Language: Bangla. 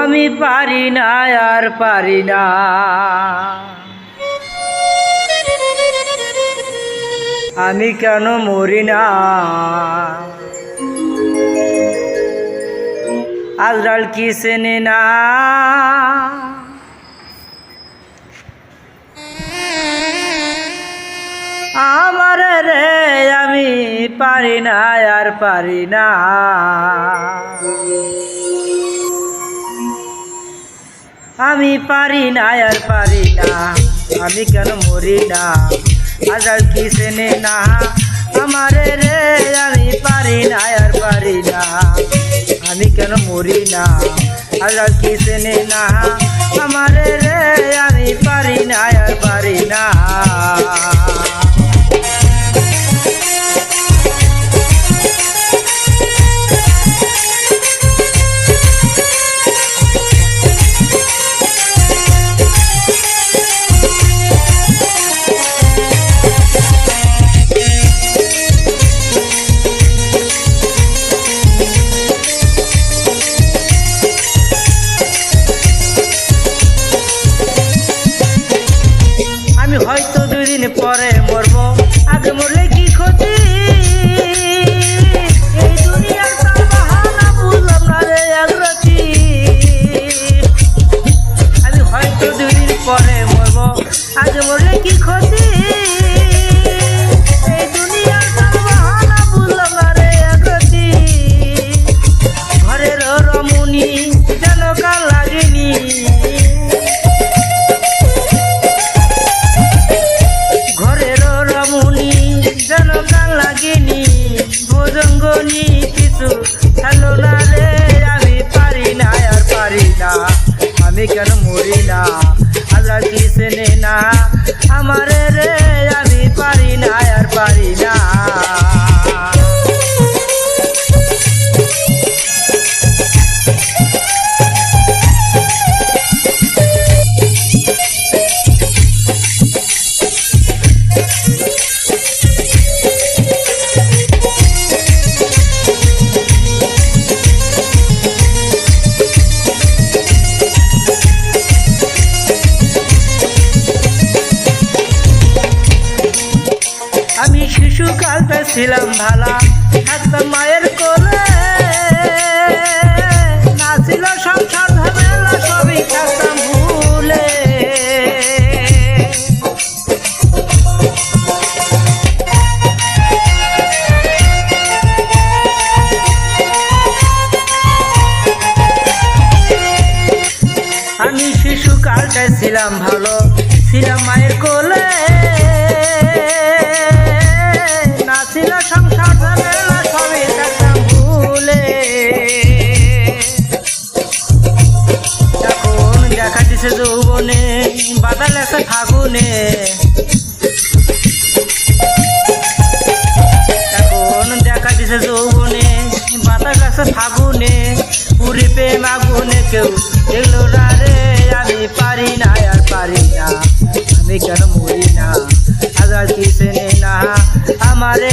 আমি পারি না আর পারি না। আমি কেন মরি না? আজরাল কি চেনে না? পারি না, আর পারি না। আমি পারি না, আর পারি না। আমি কেন মরি না? আজাল কি চেনে না? আমারে রে, আমি পারি না, আর পারি না। আমি কেন মরি না? আজাল কি চেনে না? আমারে রে, আমি পারি না, আর পারি না। ছিলাম ভালা থাকতাম মায়ের কোলে। না ছিল সংসার, ঝামেলা, সবই থাকতাম ভুলে। আমি শিশুকালটা ছিলাম ভালো, ছিলাম মায়ের কোলে। বাদা লেছে ফাগুনে। এখন দেখা দিছে যৌবনে বাতাস আছে ফাগুনে। পুরি প্রেম আগুনে কেউ দেখল না রে। আমি পারি না, আর পারি না। আমি কেন মরি না? আজাল কি চেনে না? আমারে